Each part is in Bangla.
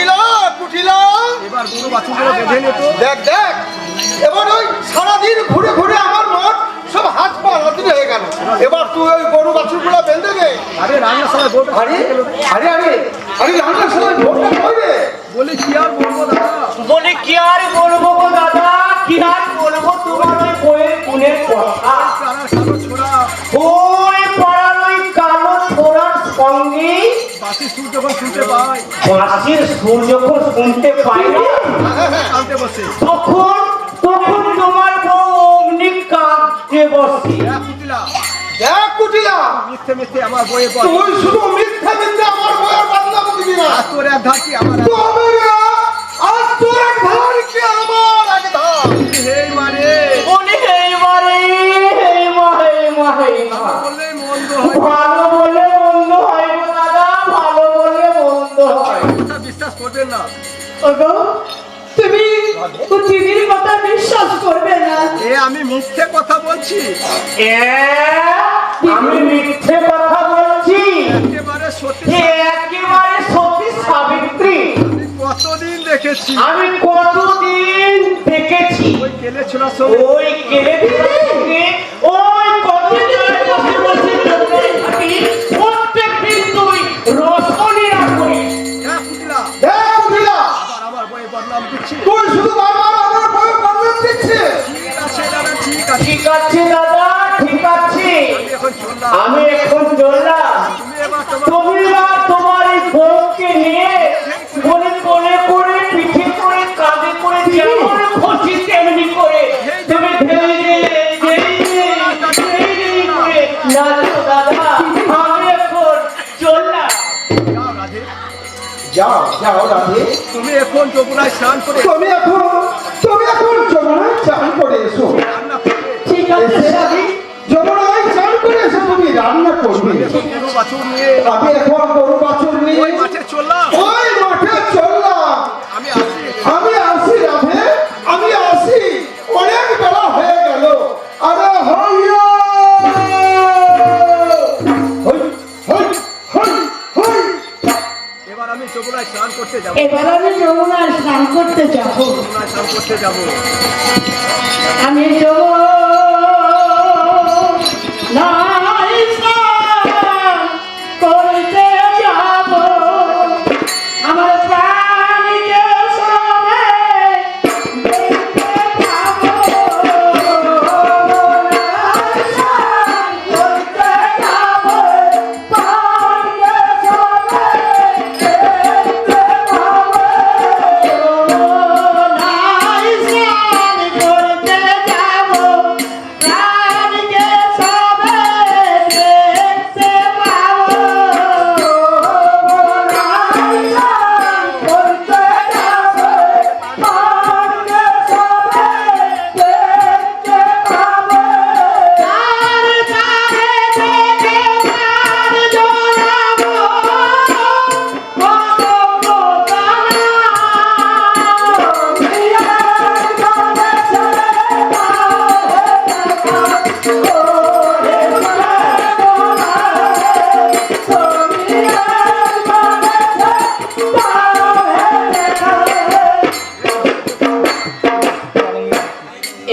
আরে কুটিলা কুটিলা এবার গরু বাছুরগুলো বেঁধে নে তো। দেখ দেখ। এবার ওই সারাদিন ঘুরে ঘুরে আমার মন সব হাত পা হাতির হয়ে গেল। এবার তুই ওই গরু বাছুরগুলো বেঁধে দে। আরে রান্নার সময় বউটা আরে আরে আরে আরে রান্নার সময় ভোটটা কইবে বলি কি আর বলব দাদা? বলি কি আর বলব গো দাদা? কি আর বলব? তোমার ওই বইয়ের গুণের কথা। যখন শুনতে পাই বাঁশির সুর যখন শুনতে পাই না কানতে বসে। তখন তখন তোমার অগ্নি কাঁদতে বসে। হ্যাঁ কুটিলা। দেখ কুটিলা। মিথ্যে মিথ্যে আমার বইয়ে পড়। তুই শুধু মিথ্যা মিথ্যা আমার বইয়ের বদনাম দিবি না। তোর এক আমার তুমি দিদির কথা বিশ্বাস করবে না। এ আমি মিথ্যে কথা বলছি। এ, আমি মিথ্যে কথা বলছি। একেবারে সত্যি একেবারে সত্যি সাবিত্রী। কতদিন দেখেছি? আমি কতদিন দেখেছি? ওই কেলে সঙ্গে ওই কেড়ে যাও যাও রাধে তুমি এখন যমুনায় স্নান করে তুমি এখন এবার আমি যমুনায় স্নান করতে যাব। আমি যমুনায়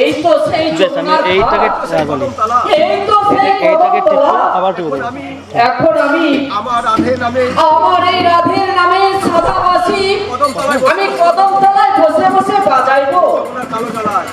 এই তো সেই এইটাকে বলি। এইটাকে ঠিক আবার কি বলি। এখন আমি আমার রাধে নামে আমার এই রাধের নামে সাদা বাসি। আমি কদম তলায় বসে বসে বাজাইবো। কালো তলায়।